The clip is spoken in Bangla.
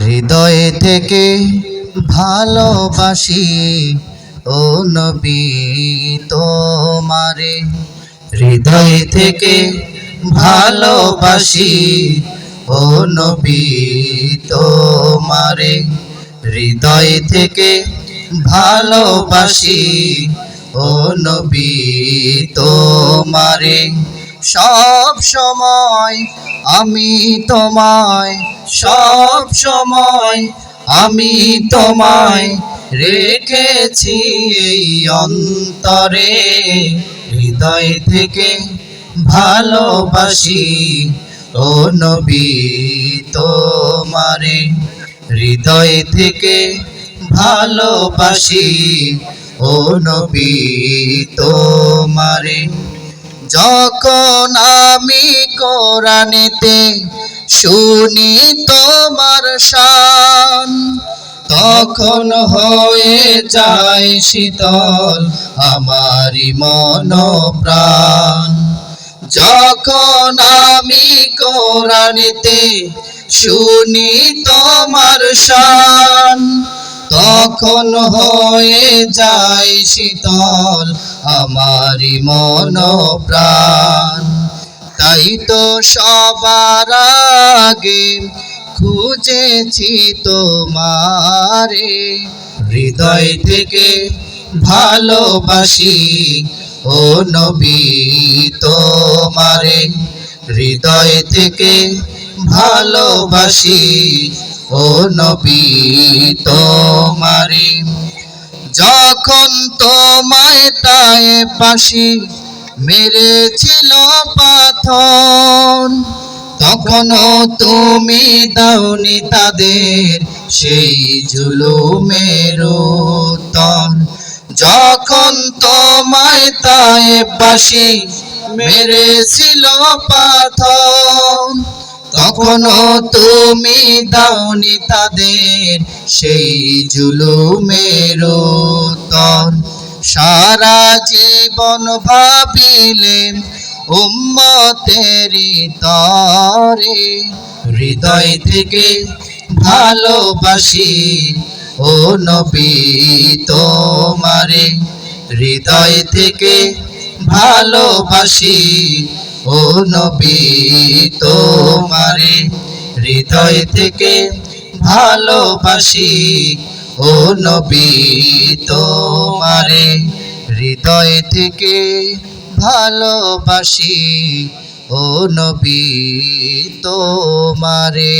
হৃদয় থেকে ভালোবাসি, ও নবী তোমারে। হৃদয় থেকে ভালোবাসি, ও নবী তোমারে। হৃদয় থেকে ভালোবাসি, ও নবী তোমারে। সব সময় আমি তোমায়, সব সময় আমি তোমায় রেখেছি এই অন্তরে। হৃদয় থেকে ভালোবাসি ও নবী তোমারে। হৃদয় থেকে ভালোবাসি ও নবী তোমারে। যখন আমি কোরআনেতে শুনি তোমার শান, তখন হয়ে যায় শীতল আমারি মন প্রাণ যখন আমি কোরআনেতে শুনি তোমার শান, তখন হয়ে যায় শীতল আমারি মন প্রাণ তাই তো সবার আগে খুঁজেছি তোমারে। হৃদয় থেকে ভালোবাসি ও নবী তোমারে। হৃদয় থেকে ভালোবাসি ও নবী তোমারে যখন তোমায় তাই পাশি মেরেছিল পাথর, তখনও তুমি দাওনি তাদের সেই জুলুমের উত্তর যখন তোমায় তাই পাশি মেরেছিল পাথর তখনও তুমি দাওনি তাদের সেই জুলুমের উত্তর সারা জীবন ভাবিলে উম্মতেরি তরে। হৃদয় থেকে ভালোবাসি ও নবী তোমারে। হৃদয় থেকে ভালোবাসি ও নবী, তোমারে হৃদয় থেকে ভালোবাসি। ও নবী, তোমারে হৃদয় থেকে ভালোবাসি। ও নবী, তোমারে